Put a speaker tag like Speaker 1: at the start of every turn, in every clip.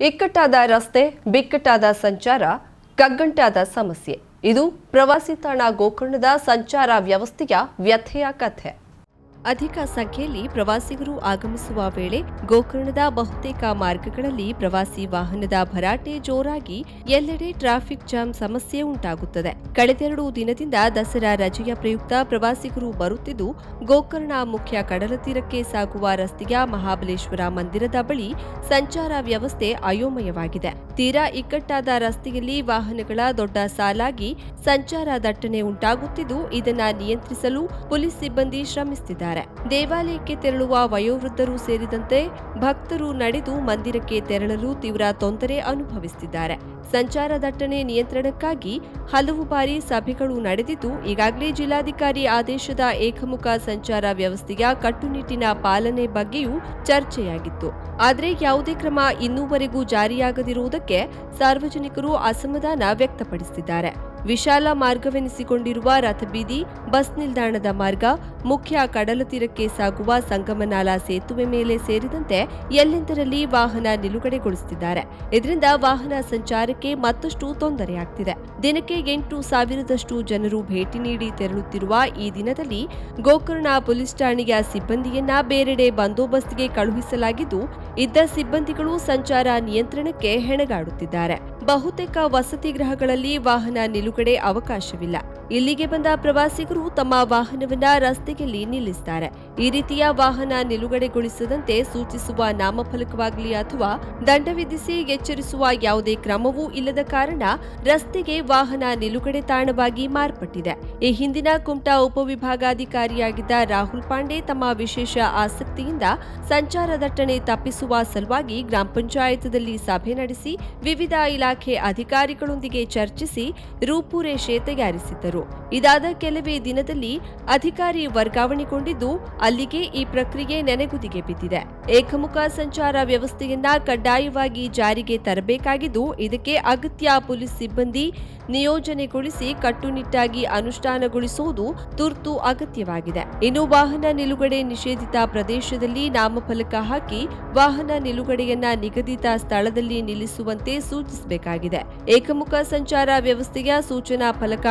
Speaker 1: ಇಕ್ಕಟ್ಟಾದ ರಸ್ತೆ ಬಿಕ್ಕಟ್ಟಾದ ಸಂಚಾರ ಕಗ್ಗಂಟಾದ ಸಮಸ್ಯೆ. ಇದು ಪ್ರವಾಸಿ ತಾಣ ಗೋಕರ್ಣದ ಸಂಚಾರ ವ್ಯವಸ್ಥೆಯ ವ್ಯಥೆಯ ಕಥೆ. ಅಧಿಕ ಸಂಖ್ಯೆಯಲ್ಲಿ ಪ್ರವಾಸಿಗರು ಆಗಮಿಸುವ ವೇಳೆ ಗೋಕರ್ಣದ ಬಹುತೇಕ ಮಾರ್ಗಗಳಲ್ಲಿ ಪ್ರವಾಸಿ ವಾಹನದ ಭರಾಟೆ ಜೋರಾಗಿ ಎಲ್ಲೆಡೆ ಟ್ರಾಫಿಕ್ ಜಾಮ್ ಸಮಸ್ಯೆ ಉಂಟಾಗುತ್ತದೆ. ಕಳೆದೆರಡು ದಿನದಿಂದ ದಸರಾ ರಜೆಯ ಪ್ರಯುಕ್ತ ಪ್ರವಾಸಿಗರು ಬರುತ್ತಿದ್ದು, ಗೋಕರ್ಣ ಮುಖ್ಯ ಕಡಲ ತೀರಕ್ಕೆ ಸಾಗುವ ರಸ್ತೆಯ ಮಹಾಬಲೇಶ್ವರ ಮಂದಿರದ ಬಳಿ ಸಂಚಾರ ವ್ಯವಸ್ಥೆ ಅಯೋಮಯವಾಗಿದೆ. ತೀರಾ ಇಕ್ಕಟ್ಟಾದ ರಸ್ತೆಯಲ್ಲಿ ವಾಹನಗಳ ದೊಡ್ಡ ಸಾಲಾಗಿ ಸಂಚಾರ ದಟ್ಟಣೆ ಉಂಟಾಗುತ್ತಿದ್ದು, ಇದನ್ನ ನಿಯಂತ್ರಿಸಲು ಪೊಲೀಸ್ ಸಿಬ್ಬಂದಿ ಶ್ರಮಿಸುತ್ತಿದ್ದಾರೆ. ದೇವಾಲಯಕ್ಕೆ ತೆರಳುವ ವಯೋವೃದ್ಧರು ಸೇರಿದಂತೆ ಭಕ್ತರು ನಡೆದು ಮಂದಿರಕ್ಕೆ ತೆರಳಲು ತೀವ್ರ ತೊಂದರೆ ಅನುಭವಿಸುತ್ತಿದ್ದಾರೆ ಸಂಚಾರ ದಟ್ಟಣೆ ನಿಯಂತ್ರಣಕ್ಕಾಗಿ ಹಲವು ಬಾರಿ ಸಭೆಗಳು ನಡೆದಿದ್ದು, ಈಗಾಗಲೇ ಜಿಲ್ಲಾಧಿಕಾರಿ ಆದೇಶದ ಏಕಮುಖ ಸಂಚಾರ ವ್ಯವಸ್ಥೆಯ ಕಟ್ಟುನಿಟ್ಟಿನ ಪಾಲನೆ ಬಗ್ಗೆಯೂ ಚರ್ಚೆಯಾಗಿತ್ತು. ಆದರೆ ಯಾವುದೇ ಕ್ರಮ ಇನ್ನೂವರೆಗೂ ಜಾರಿಯಾಗದಿರುವುದಕ್ಕೆ ಸಾರ್ವಜನಿಕರು ಅಸಮಾಧಾನ ವ್ಯಕ್ತಪಡಿಸಿದ್ದಾರೆ. ವಿಶಾಲ ಮಾರ್ಗವೆನಿಸಿಕೊಂಡಿರುವ ರಥಬೀದಿ, ಬಸ್ ನಿಲ್ದಾಣದ ಮಾರ್ಗ, ಮುಖ್ಯ ಕಡಲ ತೀರಕ್ಕೆ ಸಾಗುವ ಸಂಗಮನಾಲಾ ಸೇತುವೆ ಮೇಲೆ ಸೇರಿದಂತೆ ಎಲ್ಲೆಂದರಲ್ಲಿ ವಾಹನ ನಿಲುಗಡೆಗೊಳಿಸುತ್ತಿದ್ದಾರೆ. ಇದರಿಂದ ವಾಹನ ಸಂಚಾರಕ್ಕೆ ಮತ್ತಷ್ಟು ತೊಂದರೆಯಾಗ್ತಿದೆ. ದಿನಕ್ಕೆ ಎಂಟು ಸಾವಿರದಷ್ಟು ಜನರು ಭೇಟಿ ನೀಡಿ ತೆರಳುತ್ತಿರುವ ಈ ದಿನದಲ್ಲಿ ಗೋಕರ್ಣ ಪೊಲೀಸ್ ಠಾಣೆಯ ಸಿಬ್ಬಂದಿಯನ್ನ ಬೇರೆಡೆ ಬಂದೋಬಸ್ತ್ಗೆ ಕಳುಹಿಸಲಾಗಿದ್ದು, ಇದ್ದ ಸಿಬ್ಬಂದಿಗಳು ಸಂಚಾರ ನಿಯಂತ್ರಣಕ್ಕೆ ಹೆಣಗಾಡುತ್ತಿದ್ದಾರೆ. ಬಹುತೇಕ ವಸತಿ ಗೃಹಗಳಲ್ಲಿ ವಾಹನ ನಿಲುಗಡೆ ಅವಕಾಶವಿಲ್ಲ. ಇಲ್ಲಿಗೆ ಬಂದ ಪ್ರವಾಸಿಗರು ತಮ್ಮ ವಾಹನವನ್ನ ರಸ್ತೆಯಲ್ಲಿ ನಿಲ್ಲಿಸುತ್ತಾರೆ ಈ ರೀತಿಯ ವಾಹನ ನಿಲುಗಡೆಗೊಳಿಸದಂತೆ ಸೂಚಿಸುವ ನಾಮಫಲಕವಾಗಲಿ ಅಥವಾ ದಂಡ ವಿಧಿಸಿ ಎಚ್ಚರಿಸುವ ಯಾವುದೇ ಕ್ರಮವೂ ಇಲ್ಲದ ಕಾರಣ ರಸ್ತೆಗೆ ವಾಹನ ನಿಲುಗಡೆ ತಾಣವಾಗಿ ಮಾರ್ಪಟ್ಟಿದೆ. ಈ ಹಿಂದಿನ ಕುಮಟಾ ಉಪವಿಭಾಗಾಧಿಕಾರಿಯಾಗಿದ್ದ ರಾಹುಲ್ ಪಾಂಡೆ ತಮ್ಮ ವಿಶೇಷ ಆಸಕ್ತಿಯಿಂದ ಸಂಚಾರ ದಟ್ಟಣೆ ತಪ್ಪಿಸುವ ಸಲುವಾಗಿ ಗ್ರಾಮ ಪಂಚಾಯತ್ನಲ್ಲಿ ಸಭೆ ನಡೆಸಿ ವಿವಿಧ ಇಲಾಖೆ ಅಧಿಕಾರಿಗಳೊಂದಿಗೆ ಚರ್ಚಿಸಿ ರೂಪುರೇಷೆ ತಯಾರಿಸಿದ್ದರು. ಇದಾದ ಕೆಲವೇ ದಿನದಲ್ಲಿ ಅಧಿಕಾರಿ ವರ್ಗಾವಣೆಗೊಂಡಿದ್ದು, ಅಲ್ಲಿಗೆ ಈ ಪ್ರಕ್ರಿಯೆ ನೆನೆಗುದಿಗೆ ಬಿದ್ದಿದೆ. ಏಕಮುಖ ಸಂಚಾರ ವ್ಯವಸ್ಥೆಯನ್ನ ಕಡ್ಡಾಯವಾಗಿ ಜಾರಿಗೆ ತರಬೇಕಾಗಿದ್ದು, ಇದಕ್ಕೆ ಅಗತ್ಯ ಪೊಲೀಸ್ ಸಿಬ್ಬಂದಿ ನಿಯೋಜನೆಗೊಳಿಸಿ ಕಟ್ಟುನಿಟ್ಟಾಗಿ ಅನುಷ್ಠಾನಗೊಳಿಸುವುದು ತುರ್ತು ಅಗತ್ಯವಾಗಿದೆ. ಇನ್ನು ವಾಹನ ನಿಲುಗಡೆ ನಿಷೇಧಿತ ಪ್ರದೇಶದಲ್ಲಿ ನಾಮಫಲಕ ಹಾಕಿ ವಾಹನ ನಿಲುಗಡೆಯನ್ನ ನಿಗದಿತ ಸ್ಥಳದಲ್ಲಿ ನಿಲ್ಲಿಸುವಂತೆ ಸೂಚಿಸಬೇಕಾಗಿದೆ. ಏಕಮುಖ ಸಂಚಾರ ವ್ಯವಸ್ಥೆಯ ಸೂಚನಾ ಫಲಕ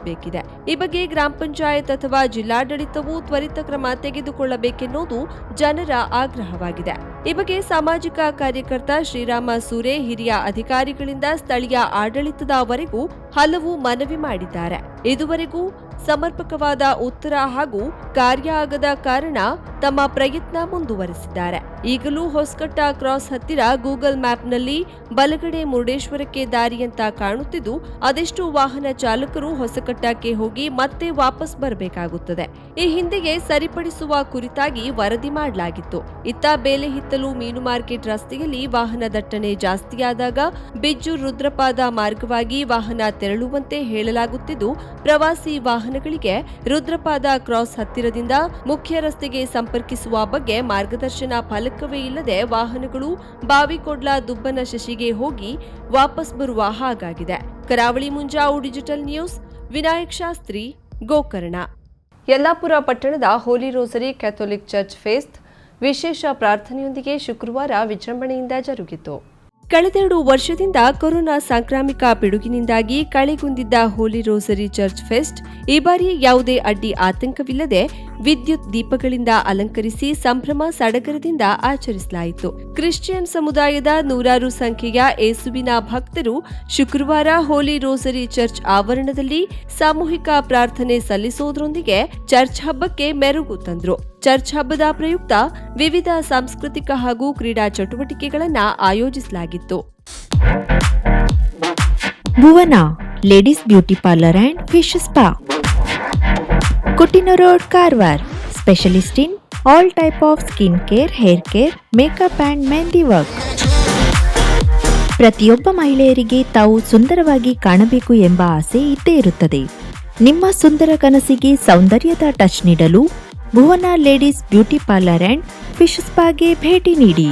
Speaker 1: ಅಳವಡಿಸಬೇಕಿದೆ ಈ ಬಗ್ಗೆ ಗ್ರಾಮ ಪಂಚಾಯತ್ ಅಥವಾ ಜಿಲ್ಲಾಡಳಿತವು ತ್ವರಿತ ಕ್ರಮ ತೆಗೆದುಕೊಳ್ಳಬೇಕೆನ್ನುವುದು ಜನರ ಆಗ್ರಹವಾಗಿದೆ. ಈ ಬಗ್ಗೆ ಸಾಮಾಜಿಕ ಕಾರ್ಯಕರ್ತ ಶ್ರೀರಾಮ ಸೂರೆ, ಹಿರಿಯ ಅಧಿಕಾರಿಗಳಿಂದ ಸ್ಥಳೀಯ ಆಡಳಿತದವರೆಗೂ ಹಲವು ಮನವಿ ಮಾಡಿದ್ದಾರೆ. ಇದುವರೆಗೂ ಸಮರ್ಪಕವಾದ ಉತ್ತರ ಹಾಗೂ ಕಾರ್ಯ ಆಗದ ಕಾರಣ ತಮ್ಮ ಪ್ರಯತ್ನ ಮುಂದುವರೆಸಿದ್ದಾರೆ. ಈಗಲೂ ಹೊಸಕಟ್ಟ ಕ್ರಾಸ್ ಹತ್ತಿರ ಗೂಗಲ್ ಮ್ಯಾಪ್ನಲ್ಲಿ ಬಲಗಡೆ ಮುರುಡೇಶ್ವರಕ್ಕೆ ದಾರಿ ಅಂತ ಕಾಣುತ್ತಿದ್ದು, ಅದೆಷ್ಟು ವಾಹನ ಚಾಲಕರು ಹೊಸಕಟ್ಟಕ್ಕೆ ಹೋಗಿ ಮತ್ತೆ ವಾಪಸ್ ಬರಬೇಕಾಗುತ್ತದೆ. ಈ ಹಿಂದೆಯೇ ಸರಿಪಡಿಸುವ ಕುರಿತಾಗಿ ವರದಿ ಮಾಡಲಾಗಿತ್ತು. ಇತ್ತ ಬೇಲೆ ಹಿತ್ತಲು ಮೀನು ಮಾರ್ಕೆಟ್ ರಸ್ತೆಯಲ್ಲಿ ವಾಹನ ದಟ್ಟಣೆ ಜಾಸ್ತಿಯಾದಾಗ ಬಿಜ್ಜು ರುದ್ರಪಾದ ಮಾರ್ಗವಾಗಿ ವಾಹನ ತೆರಳುವಂತೆ ಹೇಳಲಾಗುತ್ತಿದ್ದು, ಪ್ರವಾಸಿ ವಾಹನಗಳಿಗೆ ರುದ್ರಪಾದ ಕ್ರಾಸ್ ಹತ್ತಿರದಿಂದ ಮುಖ್ಯ ರಸ್ತೆಗೆ ಸಂಪರ್ಕಿಸುವ ಬಗ್ಗೆ ಮಾರ್ಗದರ್ಶನ ಫಲಕವೇ ಇಲ್ಲದೆ ವಾಹನಗಳು ಬಾವಿಕೊಡ್ಲ ದುಬ್ಬನ ಶಶಿಗೆ ಹೋಗಿ ವಾಪಸ್ ಬರುವ ಹಾಗಾಗಿದೆ. Karavali Munjavu digital news, Vinayak Shastri, Gokarna. Yellapur ಪಟ್ಟಣದ Holy Rosary Catholic church fest ವಿಶೇಷ ಪ್ರಾರ್ಥನೆಯೊಂದಿಗೆ ಶುಕ್ರವಾರ ವಿಜೃಂಭಣೆಯಿಂದ ಜರುಗಿತು. ಕಳೆದೆರಡು ವರ್ಷದಿಂದ ಕೊರೋನಾ ಸಾಂಕ್ರಾಮಿಕ ಪಿಡುಗಿನಿಂದಾಗಿ ಕಳೆಗುಂದಿದ್ದ ಹೋಲಿ ರೋಸರಿ ಚರ್ಚ್ ಫೆಸ್ಟ್, ಈ ಬಾರಿ ಯಾವುದೇ ಅಡ್ಡಿ ಆತಂಕವಿಲ್ಲದೆ ವಿದ್ಯುತ್ ದೀಪಗಳಿಂದ ಅಲಂಕರಿಸಿ ಸಂಭ್ರಮ ಸಡಗರದಿಂದ ಆಚರಿಸಲಾಯಿತು. ಕ್ರಿಶ್ಚಿಯನ್ ಸಮುದಾಯದ ನೂರಾರು ಸಂಖ್ಯೆಯ ಏಸುವಿನ ಭಕ್ತರು ಶುಕ್ರವಾರ ಹೋಲಿ ರೋಸರಿ ಚರ್ಚ್ ಆವರಣದಲ್ಲಿ ಸಾಮೂಹಿಕ ಪ್ರಾರ್ಥನೆ ಸಲ್ಲಿಸುವುದರೊಂದಿಗೆ ಚರ್ಚ್ ಹಬ್ಬಕ್ಕೆ ಮೆರುಗು ತಂದ್ರು. ಚರ್ಚ್ ಹಬ್ಬದ ಪ್ರಯುಕ್ತ ವಿವಿಧ ಸಾಂಸ್ಕೃತಿಕ ಹಾಗೂ ಕ್ರೀಡಾ ಚಟುವಟಿಕೆಗಳನ್ನು ಆಯೋಜಿಸಲಾಗಿತ್ತು.
Speaker 2: Bhuvana, ladies beauty parlour and fish spa. Coutinho road Karwar, specialist in all type of skin care, hair care, makeup and mehndi work. ಪ್ರತಿಯೊಬ್ಬ ಮಹಿಳೆಯರಿಗೆ ತಾವು ಸುಂದರವಾಗಿ ಕಾಣಬೇಕು ಎಂಬ ಆಸೆ ಇದ್ದೇ ಇರುತ್ತದೆ. ನಿಮ್ಮ ಸುಂದರ ಕನಸಿಗೆ ಸೌಂದರ್ಯದ ಟಚ್ ನೀಡಲು Bhuvana ladies beauty parlour and fish ಸ್ಪಾಗೆ ಭೇಟಿ ನೀಡಿ.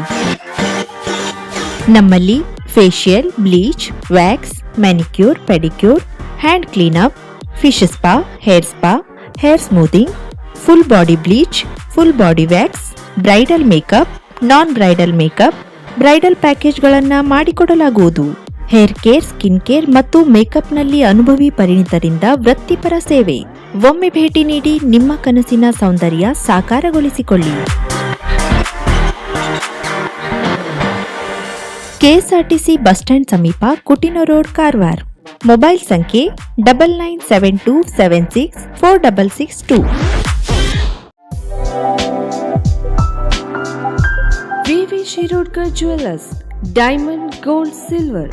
Speaker 2: ನಮ್ಮಲ್ಲಿ facial bleach wax manicure pedicure hand cleanup fish spa hair spa hair smoothing full body bleach full body wax bridal makeup non bridal makeup bridal ಪ್ಯಾಕೇಜ್ಗಳನ್ನು ಮಾಡಿಕೊಡಲಾಗುವುದು. Hair care skin care ಮತ್ತು ಮೇಕಪ್ನಲ್ಲಿ ಅನುಭವಿ ಪರಿಣಿತರಿಂದ ವೃತ್ತಿಪರ ಸೇವೆ. ಒಮ್ಮೆ ಭೇಟಿ ನೀಡಿ ನಿಮ್ಮ ಕನಸಿನ ಸೌಂದರ್ಯ ಸಾಕಾರಗೊಳಿಸಿಕೊಳ್ಳಿ. ಕೆಎಸ್ಆರ್ಟಿಸಿ ಬಸ್ ಸ್ಟ್ಯಾಂಡ್ ಸಮೀಪ ಕುಟಿನೋ ರೋಡ್ ಕಾರವಾರ್. ಮೊಬೈಲ್ ಸಂಖ್ಯೆ double nine seven two seven six four double six two.
Speaker 1: V Shirodkar jewellers diamond gold silver.